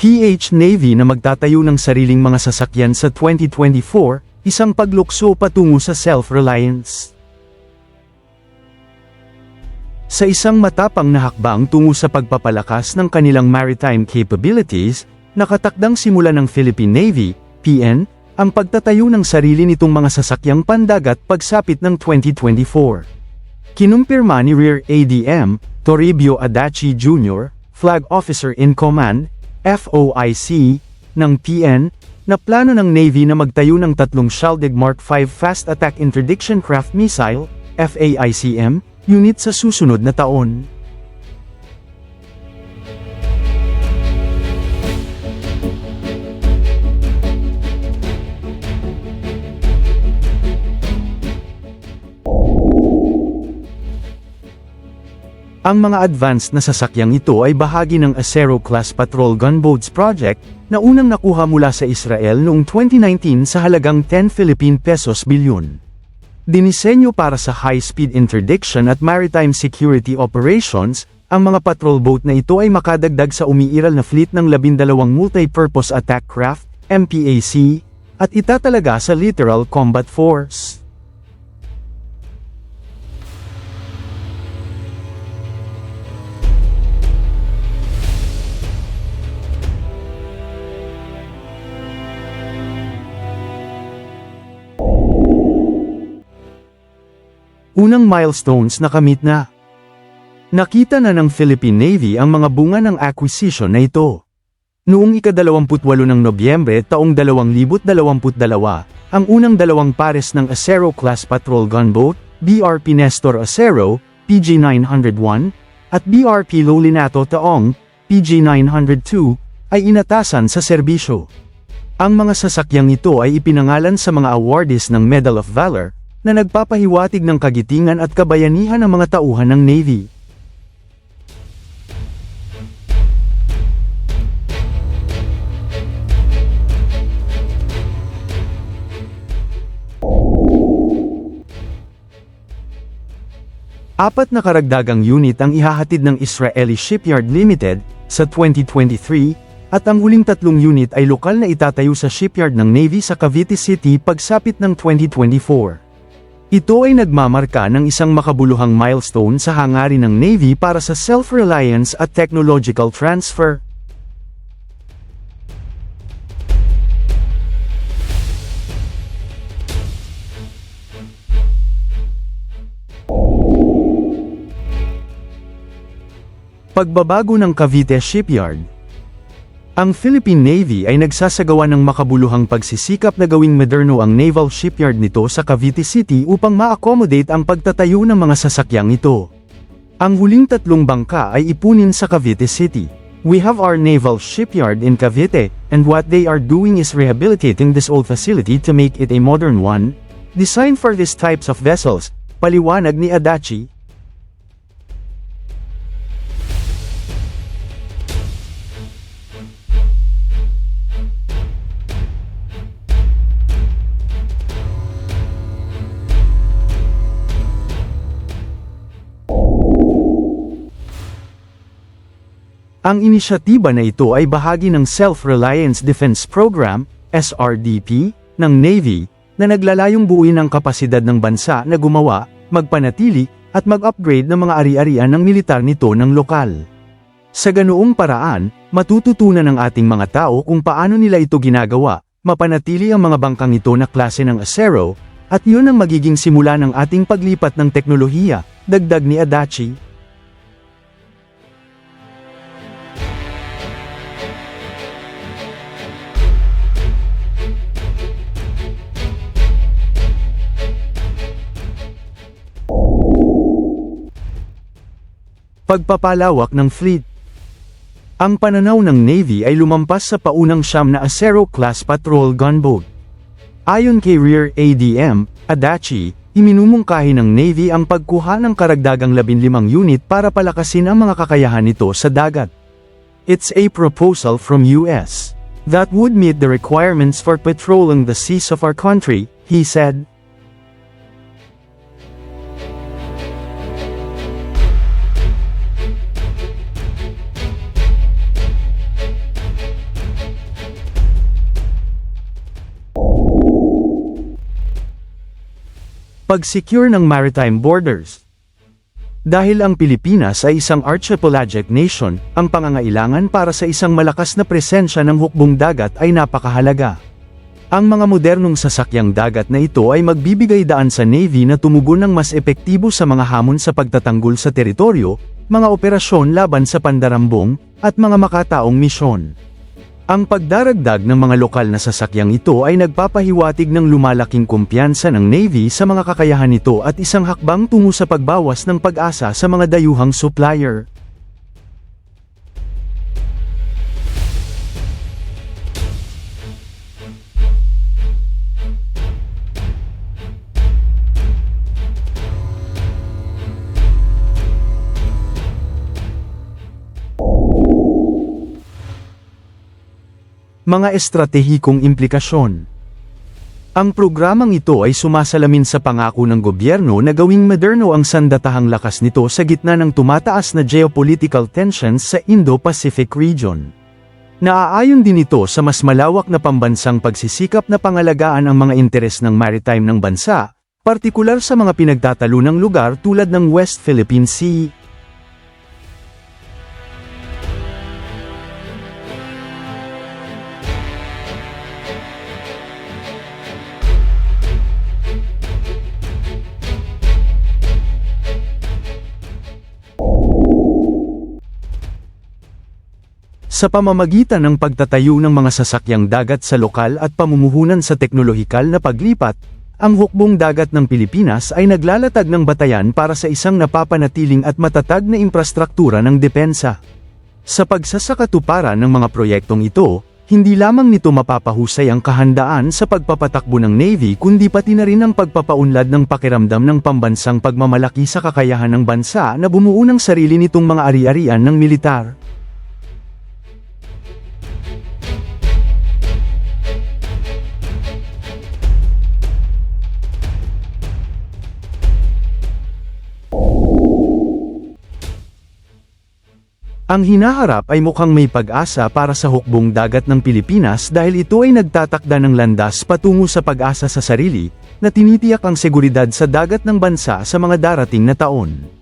PH Navy na magtatayo ng sariling mga sasakyan sa 2024, isang paglukso patungo sa self-reliance. Sa isang matapang na hakbang tungo sa pagpapalakas ng kanilang maritime capabilities, nakatakdang simula ng Philippine Navy, PN, ang pagtatayo ng sarili nitong mga sasakyang pandagat pagsapit ng 2024. Kinumpirma ni Rear ADM, Toribio Adachi Jr., Flag Officer in Command, FOIC, ng PN, na plano ng Navy na magtayo ng tatlong Shaldig Mark V Fast Attack Interdiction Craft Missile, FAICM, unit sa susunod na taon. Ang mga advanced na sasakyang ito ay bahagi ng Acero-class patrol gunboats project na unang nakuha mula sa Israel noong 2019 sa halagang 10 Philippine pesos bilyon. Dinisenyo para sa high-speed interdiction at maritime security operations, ang mga patrol boat na ito ay makadagdag sa umiiral na fleet ng labindalawang multi-purpose attack craft, MPAC, at itatalaga sa littoral combat force. Unang milestones na kamit na. Nakita na ng Philippine Navy ang mga bunga ng acquisition na ito. Noong ika-28 ng Nobyembre taong 2022, ang unang dalawang pares ng Acero-class patrol gunboat, BRP Nestor Acero, PG-901, at BRP Lolinato Taong, PG-902, ay inatasan sa serbisyo. Ang mga sasakyang ito ay ipinangalan sa mga awardees ng Medal of Valor, na nagpapahiwatig ng kagitingan at kabayanihan ng mga tauhan ng Navy. Apat na karagdagang unit ang ihahatid ng Israeli Shipyard Limited sa 2023 at ang huling tatlong unit ay lokal na itatayo sa shipyard ng Navy sa Cavite City pagsapit ng 2024. Ito ay nagmamarka ng isang makabuluhang milestone sa hangarin ng Navy para sa self-reliance at technological transfer. Pagbabago ng Cavite Shipyard Ang Philippine Navy ay nagsasagawa ng makabuluhang pagsisikap na gawing moderno ang naval shipyard nito sa Cavite City upang ma-accommodate ang pagtatayo ng mga sasakyang ito. Ang huling tatlong bangka ay ipunin sa Cavite City. We have our naval shipyard in Cavite, and what they are doing is rehabilitating this old facility to make it a modern one, designed for these types of vessels, paliwanag ni Adachi, Ang inisyatiba na ito ay bahagi ng Self-Reliance Defense Program, SRDP, ng Navy, na naglalayong buuin ang kapasidad ng bansa na gumawa, magpanatili, at mag-upgrade ng mga ari-arian ng militar nito ng lokal. Sa ganoong paraan, matututunan ng ating mga tao kung paano nila ito ginagawa, mapanatili ang mga bangkang ito na klase ng Acero, at yun ang magiging simula ng ating paglipat ng teknolohiya, dagdag ni Adachi. Pagpapalawak ng fleet Ang pananaw ng Navy ay lumampas sa paunang siyam na Acero-class patrol gunboat. Ayon kay Rear ADM, Adachi, iminumungkahi ng Navy ang pagkuha ng karagdagang 15 unit para palakasin ang mga kakayahan nito sa dagat. It's a proposal from US that would meet the requirements for patrolling the seas of our country, he said. Pag-secure ng maritime borders. Dahil ang Pilipinas ay isang archipelagic nation, ang pangangailangan para sa isang malakas na presensya ng hukbong dagat ay napakahalaga. Ang mga modernong sasakyang dagat na ito ay magbibigay daan sa Navy na tumugon ng mas epektibo sa mga hamon sa pagtatanggol sa teritoryo, mga operasyon laban sa pandarambong, at mga makataong misyon. Ang pagdaragdag ng mga lokal na sasakyang ito ay nagpapahiwatig ng lumalaking kumpiyansa ng Navy sa mga kakayahan nito at isang hakbang tungo sa pagbawas ng pag-asa sa mga dayuhang supplier. Mga estratehikong implikasyon Ang programang ito ay sumasalamin sa pangako ng gobyerno na gawing moderno ang sandatahang lakas nito sa gitna ng tumataas na geopolitical tensions sa Indo-Pacific region. Naaayon din ito sa mas malawak na pambansang pagsisikap na pangalagaan ang mga interes ng maritime ng bansa, partikular sa mga pinagtatalunang lugar tulad ng West Philippine Sea, Sa pamamagitan ng pagtatayo ng mga sasakyang dagat sa lokal at pamumuhunan sa teknolohikal na paglipat, ang hukbong dagat ng Pilipinas ay naglalatag ng batayan para sa isang napapanatiling at matatag na infrastruktura ng depensa. Sa pagsasakatuparan ng mga proyektong ito, hindi lamang nito mapapahusay ang kahandaan sa pagpapatakbo ng Navy kundi pati na rin ang pagpapaunlad ng pakiramdam ng pambansang pagmamalaki sa kakayahan ng bansa na bumuo ng sarili nitong mga ari-arian ng militar. Ang hinaharap ay mukhang may pag-asa para sa hukbong dagat ng Pilipinas dahil ito ay nagtatakda ng landas patungo sa pag-asa sa sarili, na tinitiyak ang seguridad sa dagat ng bansa sa mga darating na taon.